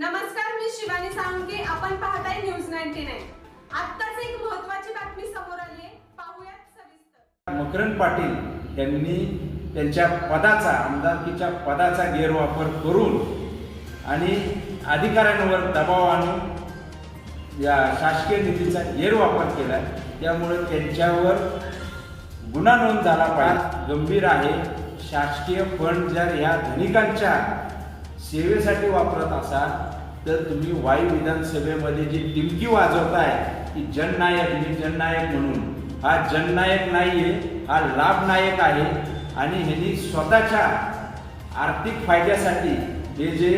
नमस्कार मी शिवानी साळुंके. आपण पाहताय न्यूज नाईन्टी नाईन. आत्ताच एक महत्वाची बातमी समोर आली आहे पाहूयात सविस्तर. मकरंद पाटील यांनी त्यांच्या पदाचा आमदारकीच्या पदाचा गैरवापर करून आणि अधिकाऱ्यांवर दबाव आणून या शासकीय निधीचा गैरवापर केला त्यामुळे त्यांच्यावर गुन्हा नोंद झाला पाहिजे. गंभीर आहे शासकीय फंड जर ह्या धनिकांच्या सेवेसाठी वापरत असाल तर तुम्ही वाई विधानसभेमध्ये जी टिमकी वाजवताय ती जननायक मी जननायक म्हणून. हा जननायक नाहीये हा लाभनायक आहे. आणि ह्यांनी स्वतःच्या आर्थिक फायद्यासाठी हे जे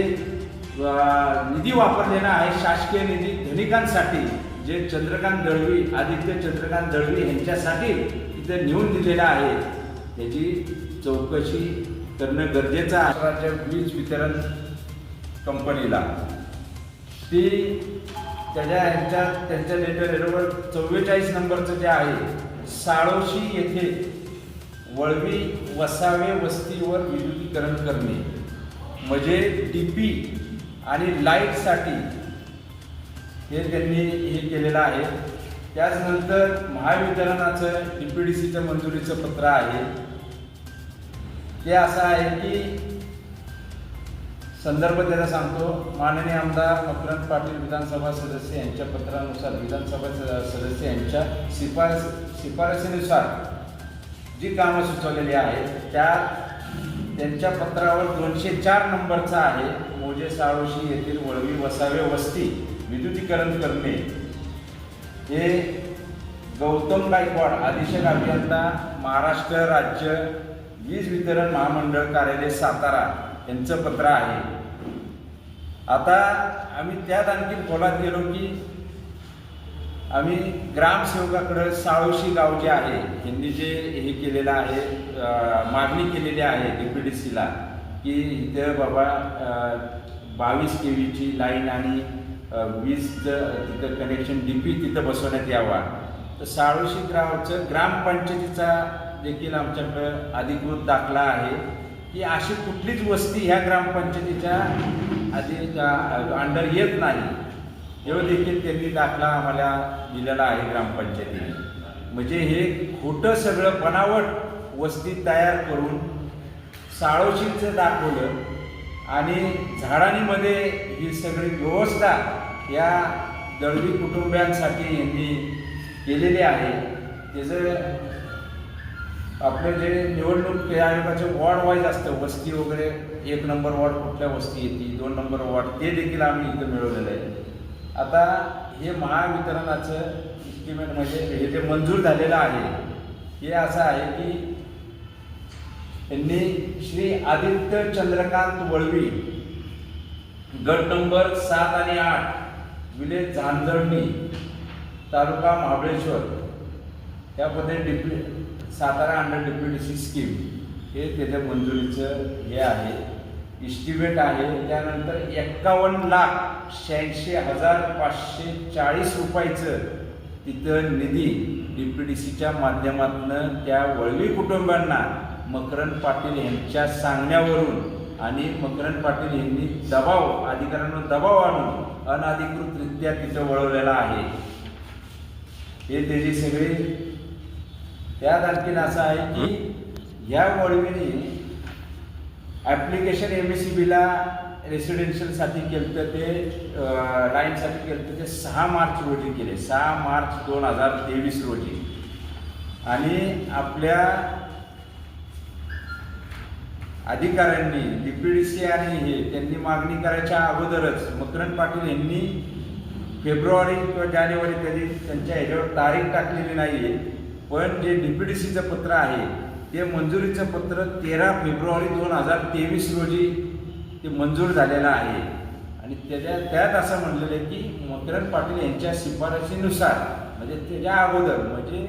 निधी वापरलेला आहे शासकीय निधी धनिकांसाठी जे चंद्रकांत दळवी आदित्य चंद्रकांत दळवी यांच्यासाठी तिथे नेऊन दिलेला आहे. त्याची चौकशी करणं गरजेचं आहे. राज्य वीज वितरण कंपनीला. ती त्याच्या ह्यांच्या त्यांच्या लेटर चव्वेचाळीस नंबरचं जे आहे साळोशी येथे वळवी वसावे वस्तीवर विद्युतीकरण करणे. म्हणजे डी पी आणि लाईटसाठी हे त्यांनी हे केलेलं आहे. त्याचनंतर महावितरणाचं डी पी डी सीचं मंजुरीचं पत्र आहे. ते असं आहे की संदर्भ त्याचा सांगतो. माननीय आमदार मकरंद पाटील विधानसभा सदस्य यांच्या पत्रानुसार विधानसभा स- सदस्य यांच्या शिफारस शिफारसीनुसार जी कामं सुचवलेली आहेत त्या त्यांच्या पत्रावर दोनशे चार नंबरचा आहे. मोजे साळोशी येथील वळवी वसावे वस्ती विद्युतीकरण करणे. हे गौतम गायकवाड अधीक्षक अभियंता महाराष्ट्र राज्य वीज वितरण महामंडळ कार्यालय सातारा. यांचं पत्र आहे. आता आम्ही त्यात आणखी खोलात गेलो की आम्ही ग्रामसेवकाकडं साळोशी गाव जे आहे यांनी जे हे केलेलं आहे मागणी केलेली आहे डी पी डी सीला की इथं बाबा बावीस के व्हीची लाईन आणि वीजचं तिथं कनेक्शन डी पी तिथं बसवण्यात यावा. तर साळोशी गावचं ग्रामपंचायतीचा देखील आमच्याकडं अधिकृत दाखला आहे. की अशी कुठलीच वस्ती ह्या ग्रामपंचायतीच्या आधी अंडर येत नाही एवढं देखील त्यांनी दाखला आम्हाला दिलेला आहे ग्रामपंचायतीने. म्हणजे हे खोटं सगळं बनावट वस्ती तयार करून साळोशींचं दाखवलं आणि झाडांनीमध्ये ही सगळी व्यवस्था या दळवी कुटुंबियांसाठी यांनी केलेली आहे. त्याचं आपलं जे निवडणूक आयोगाचे वॉर्ड वाईज असतं वस्ती वगैरे एक नंबर वॉर्ड कुठल्या वस्ती येते दोन नंबर वॉर्ड ते देखील आम्ही इथं मिळवलेलं आहे. आता हे महावितरणाचं इस्टिमेट म्हणजे हे जे मंजूर झालेलं आहे हे असं आहे की त्यांनी श्री आदित्य चंद्रकांत वळवी गट नंबर सात आणि आठ विलेज झांजरणी तालुका महाबळेश्वर त्यामध्ये डिप्ली सातारा अंडर डेप्युटेसी स्कीम हे त्याच्या मंजुरीचं हे आहे. इस्टिमेट आहे. त्यानंतर एक्कावन्न लाख शहाऐंशी हजार पाचशे चाळीस रुपयाचं तिथं निधी डी पी डी सीच्या माध्यमातून त्या वळवी कुटुंबांना मकरंद पाटील यांच्या सांगण्यावरून आणि मकरंद पाटील यांनी दबाव अधिकाऱ्यांवर दबाव आणून अनधिकृतरित्या तिथं वळवलेला आहे. हे त्याची सगळे त्यात आणखीन असं आहे की या वळवीने ॲप्लिकेशन एम एस सी बीला रेसिडेन्शियलसाठी केलं तर ते लाईनसाठी केलं तर ते सहा मार्च रोजी केले. सहा मार्च दोन हजार तेवीस रोजी. आणि आपल्या अधिकाऱ्यांनी डी पी डी सी आणि हे त्यांनी मागणी करायच्या अगोदरच मकरंद पाटील यांनी फेब्रुवारी किंवा जानेवारी कधी त्यांच्या ह्याच्यावर तारीख टाकलेली नाही आहे पण जे डी पी डी सीचं पत्र आहे ते मंजुरीचं पत्र तेरा फेब्रुवारी दोन हजार तेवीस रोजी ते मंजूर झालेलं आहे. आणि त्याच्या त्यात असं म्हणलेलं आहे की मकरंद पाटील यांच्या शिफारशीनुसार म्हणजे त्याच्या अगोदर म्हणजे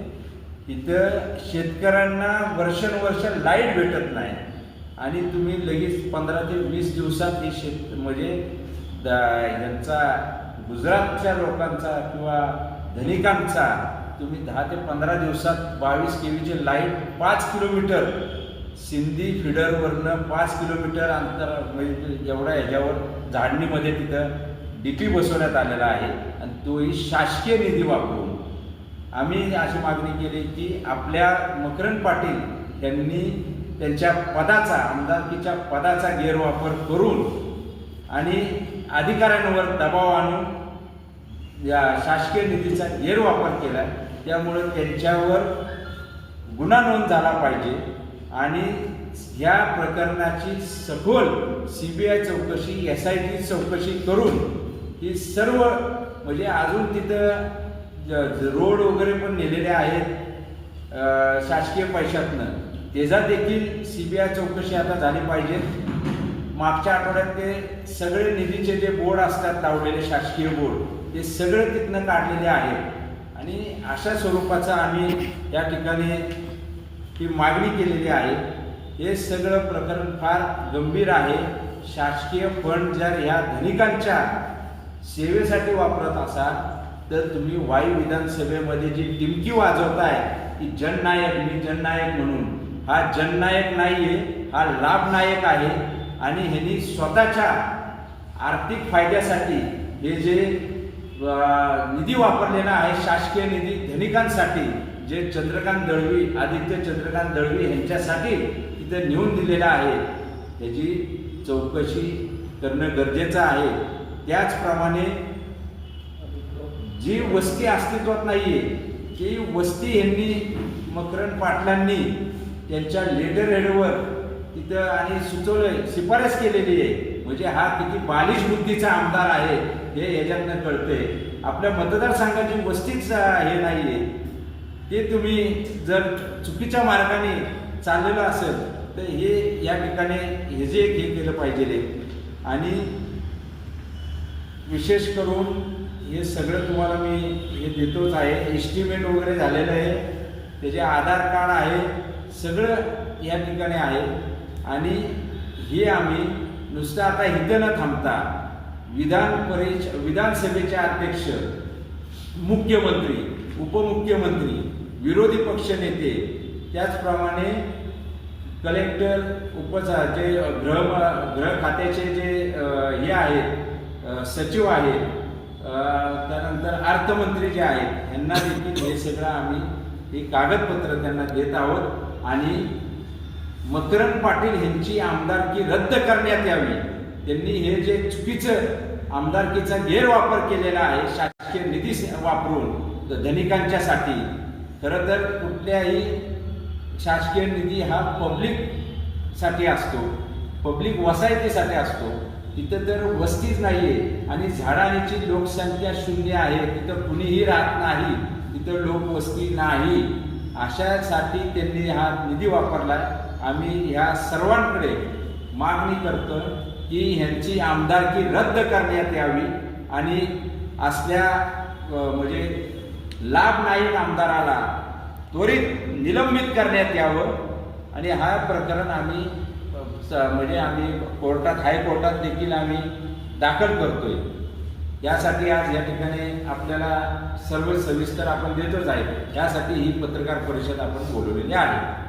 इथं शेतकऱ्यांना वर्षानुवर्ष लाइट भेटत नाही. आणि तुम्ही लगेच पंधरा ते वीस दिवसात हे शेत म्हणजे द- यांचा गुजरातच्या लोकांचा किंवा धनिकांचा तुम्ही दहा ते पंधरा दिवसात बावीस केवीचे लाइट पाच किलोमीटर सिंधी फिडरवरनं पाच किलोमीटर अंतर म्हणजे एवढ्या ह्याच्यावर झाडणीमध्ये तिथं डी पी बसवण्यात आलेला आहे. आणि तोही शासकीय निधी वापरून. आम्ही अशी मागणी केली की आपल्या मकरंद पाटील यांनी त्यांच्या पदाचा आमदारकीच्या पदाचा गैरवापर करून आणि अधिकाऱ्यांवर दबाव आणून या शासकीय निधीचा गैरवापर केला त्यामुळं त्यांच्यावर गुन्हा नोंद झाला पाहिजे आणि या प्रकरणाची सखोल सी बी आय चौकशी एस आय टी चौकशी करून ही सर्व म्हणजे अजून तिथं रोड वगैरे पण नेलेले आहेत शासकीय पैशातनं. त्याचा देखील सी बी आय चौकशी आता झाली पाहिजे. मागच्या आठवड्यात ते सगळे निधीचे जे बोर्ड असतात लावलेले शासकीय बोर्ड ते सगळे तिथनं काढलेले आहेत. आणि अशा स्वरूपाचं आम्ही या ठिकाणी ही मागणी केलेली आहे. हे सगळं प्रकरण फार गंभीर आहे. शासकीय फंड जर ह्या धनिकांच्या सेवेसाठी वापरत असाल तर तुम्ही वायू विधानसभेमध्ये जी टिमकी वाजवताय की जननायक मी जननायक म्हणून. हा जननायक नाही आहे हा लाभनायक आहे. आणि ह्यांनी स्वतःच्या आर्थिक फायद्यासाठी हे जे निधी वापरलेला आहे शासकीय निधी धनिकांसाठी जे चंद्रकांत दळवी आदित्य चंद्रकांत दळवी यांच्यासाठी तिथे नेऊन दिलेला आहे. त्याची चौकशी करणं गरजेचं आहे. त्याचप्रमाणे जी वस्ती अस्तित्वात नाही आहे ती वस्ती यांनी मकरण पाटलांनी त्यांच्या लेटर हेडवर तिथं आणि सुचवलंय शिफारस केलेली आहे. म्हणजे हा किती बालिश बुद्धीचा आमदार आहे हे याच्यातनं कळतंय. आपल्या मतदारसंघाची वस्तीच हे नाही आहे ते तुम्ही जर चुकीच्या मार्गाने चाललेलं असेल तर हे या ठिकाणी हे जे एक हे केलं पाहिजे. आणि विशेष करून हे सगळं तुम्हाला मी हे देतोच आहे. एस्टिमेट वगैरे झालेलं आहे. त्याचे आधार कार्ड आहे. सगळं या ठिकाणी आहे. आणि हे आम्ही नुसतं आता इथं न थांबता विधान परिष विधानसभेचे अध्यक्ष मुख्यमंत्री उपमुख्यमंत्री विरोधी पक्षनेते त्याचप्रमाणे कलेक्टर उपचा जे गृह गृह खात्याचे जे हे आहेत सचिव आहेत त्यानंतर अर्थमंत्री जे आहेत यांना देखील हे सगळं आम्ही हे कागदपत्र त्यांना देत आहोत. आणि मकरंद पाटील यांची आमदारकी रद्द करण्यात यावी. त्यांनी हे जे चुकीचं आमदारकीचा गैरवापर केलेला आहे शासकीय निधी वापरून धनिकांच्यासाठी. खरं तर कुठल्याही शासकीय निधी हा पब्लिकसाठी असतो. पब्लिक वसाहतीसाठी असतो. तिथं तर वस्तीच नाही आहे आणि झाडांची लोकसंख्या शून्य आहे. तिथं कुणीही राहत नाही. तिथं लोकवस्ती नाही. अशासाठी त्यांनी हा निधी वापरला आम्ही ह्या सर्वांकडे मागणी करतो की ह्यांची आमदारकी रद्द करण्यात यावी आणि असल्या म्हणजे म्हणजे नाही आमदाराला त्वरित निलंबित करण्यात यावं. आणि हा प्रकरण आम्ही स- म्हणजे आम्ही कोर्टात हायकोर्टात देखील आम्ही दाखल करतोय. यासाठी आज या ठिकाणी आपल्याला सर्व सविस्तर आपण देतच आहे. यासाठी ही पत्रकार परिषद आपण बोलवलेली आहे.